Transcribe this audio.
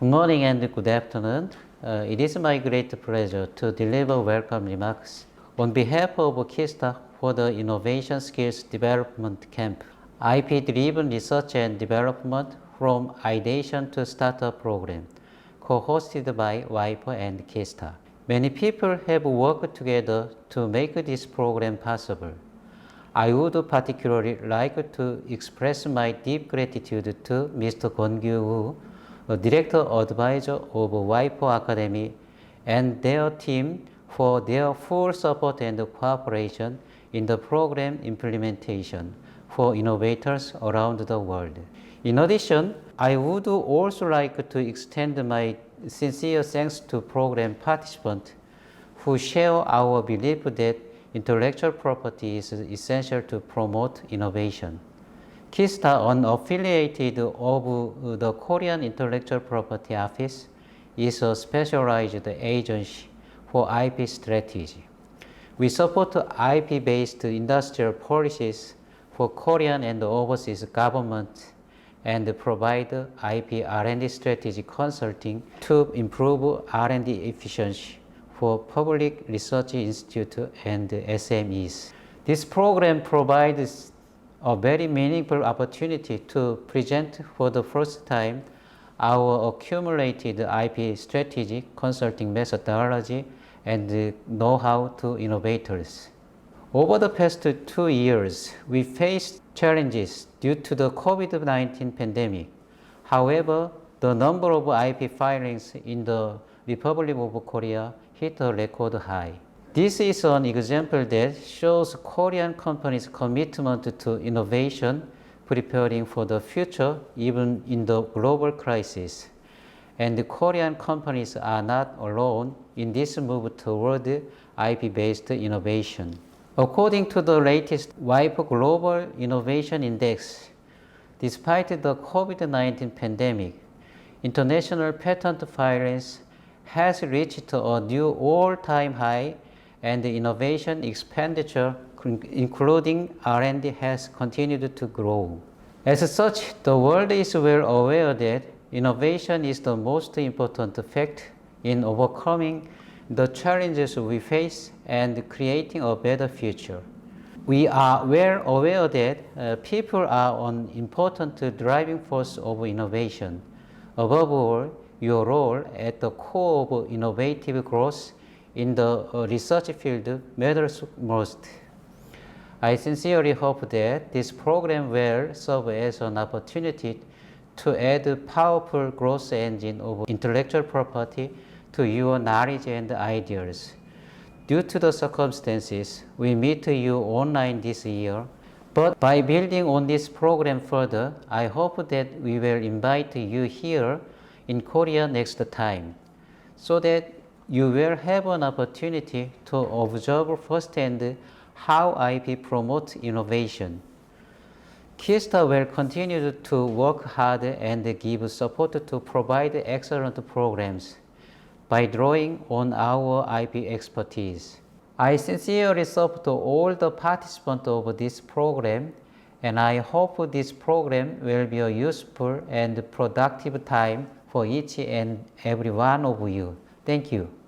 Good morning and good afternoon. Uh, it is my great pleasure to deliver welcome remarks on behalf of KISTA for the Innovation Skills Development Camp, IP driven research and development from ideation to startup program, co hosted by WIPO and KISTA. Many people have worked together to make this program possible. I would particularly like to express my deep gratitude to Mr. Gyu-woo, a director advisor of WIPO Academy, and their team for their full support and cooperation in the program implementation for innovators around the world. In addition, I would also like to extend my sincere thanks to program participants who share our belief that intellectual property is essential to promote innovation. KISTA, an affiliated of the Korean Intellectual Property Office, is a specialized agency for IP strategy. We support IP-based industrial policies for Korean and overseas governments and provide IP R&D strategy consulting to improve R&D efficiency for public research institute and SMEs. This program provides a very meaningful opportunity to present for the first time our accumulated IP strategy consulting methodology and know-how to innovators. Over the past two years, we faced challenges due to the COVID-19 pandemic. However, the number of IP filings in the Republic of Korea hit a record high. This is an example that shows Korean companies' commitment to innovation, preparing for the future even in the global crisis. And the Korean companies are not alone in this move toward IP-based innovation. According to the latest WIPO Global Innovation Index, despite the COVID-19 pandemic, international patent filings has reached a new all-time high and the innovation expenditure including R&D has continued to grow. As such, the world is well aware that innovation is the most important fact in overcoming the challenges we face and creating a better future. We are well aware that uh, people are an important driving force of innovation. Above all, your role at the core of innovative growth in the uh, research field matters most. I sincerely hope that this program will serve as an opportunity to add a powerful growth engine of intellectual property to your knowledge and ideas. Due to the circumstances, we meet you online this year. But by building on this program further, I hope that we will invite you here in Korea next time so that you will have an opportunity to observe firsthand how IP promotes innovation. KISTA will continue to work hard and give support to provide excellent programs by drawing on our IP expertise. I sincerely support all the participants of this program and I hope this program will be a useful and productive time for each and every one of you. Thank you.